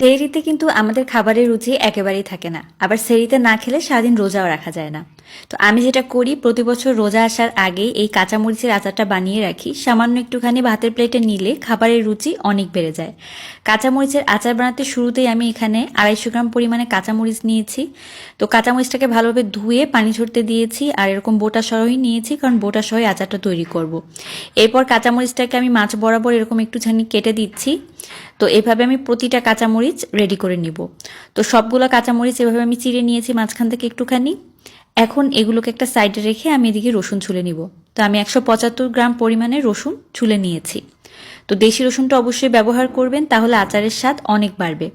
সেরিতে কিন্তু আমাদের খাবারের রুচি একেবারেই থাকে না। আবার সেরিতে না খেলে সারাদিন রোজাও রাখা যায় না। তো আমি যেটা করি, প্রতি বছর রোজা আসার আগে এই কাঁচামরিচের আচারটা বানিয়ে রাখি। সামান্য একটুখানি ভাতের প্লেটে নিলে খাবারের রুচি অনেক বেড়ে যায়। কাঁচামরিচের আচার বানাতে শুরুতেই আমি এখানে আড়াইশো গ্রাম পরিমাণে কাঁচামরিচ নিয়েছি। তো কাঁচামরিচটাকে ভালোভাবে ধুয়ে পানি ঝরতে দিয়েছি আর এরকম বোটা সহই নিয়েছি কারণ বোটা সহই আচারটা তৈরি করব। এরপর কাঁচামরিচটাকে আমি মাছ বরাবর এরকম একটুখানি কেটে দিচ্ছি। তো এভাবে আমি প্রতিটা কাঁচামরিচ রেডি করে নিব। তো সবগুলো কাঁচামরিচ এভাবে আমি চিড়ে নিয়েছি মাঝখান থেকে একটুখানি। এখন এগুলোকে একটা সাইডে রেখে আমি এদিকে রসুন ছুলে নিব। তো আমি একশো পঁচাত্তর গ্রাম পরিমাণে রসুন ছুলে নিয়েছি। তো দেশি রসুনটা অবশ্যই ব্যবহার করবেন, তাহলে আচারের স্বাদ অনেক বাড়বে।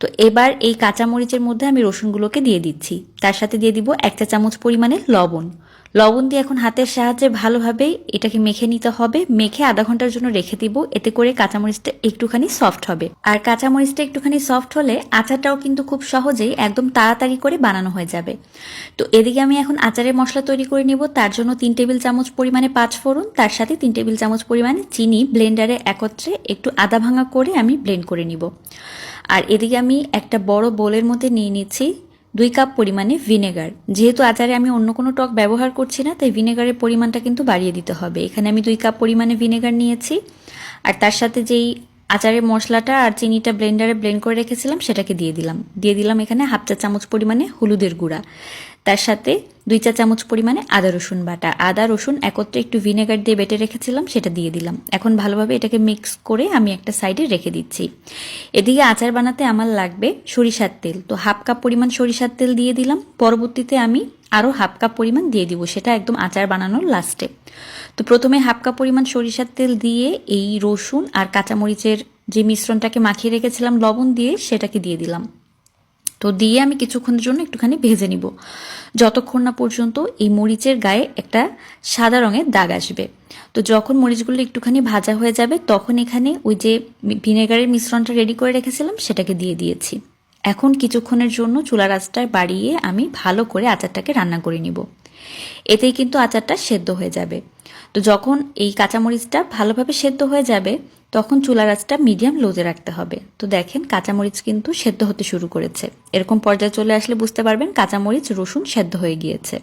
তো এবার এই কাঁচামরিচের মধ্যে আমি রসুনগুলোকে দিয়ে দিচ্ছি। তার সাথে দিয়ে দিব এক চা চামচ পরিমাণে লবণ। লবণ দিয়ে এখন হাতের সাহায্যে ভালোভাবে এটাকে মেখে নিতে হবে। মেখে আধা ঘণ্টার জন্য রেখে দিব। এতে করে কাঁচামরিচটা একটুখানি সফট হবে। আর কাঁচামরিচটা একটুখানি সফট হলে আচারটাও কিন্তু খুব সহজেই একদম তাড়াতাড়ি করে বানানো হয়ে যাবে। তো এদিকে আমি এখন আচারের মশলা তৈরি করে নিব। তার জন্য তিন টেবিল চামচ পরিমাণে পাঁচ ফোড়ন। তার সাথে তিন টেবিল চামচ পরিমাণে চিনি ব্লেন্ডারে একত্রে একটু আদা ভাঙা করে আমি ব্লেন্ড করে নিব। আর এদিকে আমি একটা বড় বোলের মধ্যে নিয়ে নিচ্ছি দুই কাপ পরিমাণে ভিনেগার। যেহেতু আচারে আমি অন্য কোনো টক ব্যবহার করছি না, তাই ভিনেগারের পরিমাণটা কিন্তু বাড়িয়ে দিতে হবে। এখানে আমি দুই কাপ পরিমাণে ভিনেগার নিয়েছি। আর তার সাথে যেই আচারের মশলাটা আর চিনিটা ব্লেন্ডারে ব্লেন্ড করে রেখেছিলাম, সেটাকে দিয়ে দিলাম। দিয়ে দিলাম এখানে হাফ চা চামচ পরিমাণে হলুদের গুঁড়া। তার সাথে দুই চা চামচ পরিমাণে আদা রসুন বাটা। আদা, রসুন একত্রে একটু ভিনেগার দিয়ে বেটে রেখেছিলাম, সেটা দিয়ে দিলাম। এখন ভালোভাবে এটাকে মিক্স করে আমি একটা সাইডে রেখে দিচ্ছি। এদিকে আচার বানাতে আমার লাগবে সরিষার তেল। তো হাফ কাপ পরিমাণ সরিষার তেল দিয়ে দিলাম। পরবর্তীতে আমি আরও হাফ কাপ পরিমাণ দিয়ে দিব, সেটা একদম আচার বানানোর লাস্টে। তো প্রথমে হাফ কাপ পরিমাণ সরিষার তেল দিয়ে এই রসুন আর কাঁচামরিচের যে মিশ্রণটাকে মাখিয়ে রেখেছিলাম, লবণ দিয়ে সেটাকে দিয়ে দিলাম। তো দিয়ে আমি কিছুক্ষণের জন্য একটুখানি ভেজে নিব। যতক্ষণ না পর্যন্ত এই মরিচের গায়ে একটা সাদা রঙের দাগ আসবে। তো যখন মরিচগুলো একটুখানি ভাজা হয়ে যাবে, তখন এখানে ওই যে ভিনেগারের মিশ্রণটা রেডি করে রেখেছিলাম, সেটাকে দিয়ে দিয়েছি। এখন কিছুক্ষণের জন্য চুলার আঁচটা বাড়িয়ে আমি ভালো করে আচারটাকে রান্না করে নিব। এতেই কিন্তু আচারটা সেদ্ধ হয়ে যাবে। তো যখন এই কাঁচামরিচটা ভালোভাবে সেদ্ধ হয়ে যাবে, তখন চুলার আঁচটা মিডিয়াম লোতে রাখতে হবে। তো দেখেন কাঁচামরিচ কিন্তু সেদ্ধ হতে শুরু করেছে। এরকম পর্যায়ে চলে আসলে বুঝতে পারবেন কাঁচামরিচ, রসুন সেদ্ধ হয়ে গিয়েছে।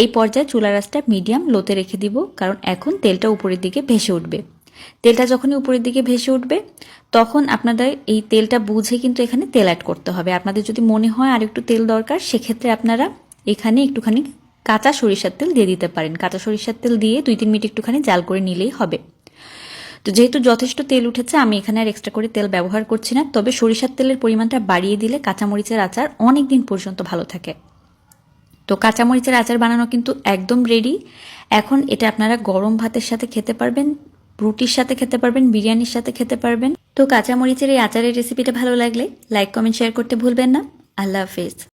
এই পর্যায়ে চুলার আঁচটা মিডিয়াম লোতে রেখে দিব, কারণ এখন তেলটা উপরের দিকে ভেসে উঠবে। তেলটা যখনই উপরের দিকে ভেসে উঠবে, তখন আপনাদের এই তেলটা বুঝে কিন্তু এখানে তেল অ্যাড করতে হবে। আপনাদের যদি মনে হয় আর একটু তেল দরকার, সেক্ষেত্রে আপনারা এখানে একটুখানি কাঁচা সরিষার তেল দিয়ে দিতে পারেন। কাঁচা সরিষার তেল দিয়ে দুই তিন মিনিট একটুখানি জাল করে নিলেই হবে। তো যেহেতু যথেষ্ট তেল উঠেছে, আমি এখানে আর এক্সট্রা করে তেল ব্যবহার করছি না, তবে সরিষার তেলের পরিমাণটা বাড়িয়ে দিলে কাঁচামরিচের আচার অনেক দিন পর্যন্ত ভালো থাকে। তো কাঁচামরিচের আচার বানানো কিন্তু একদম রেডি এখন এটা আপনারা গরম ভাতের সাথে খেতে পারবেন রুটির সাথে খেতে পারবেন, বিরিয়ানির সাথে খেতে পারবেন। তো কাঁচামরিচের এই আচারের রেসিপিটা ভালো লাগলে লাইক কমেন্ট শেয়ার করতে ভুলবেন না। আল্লাহ হাফেজ।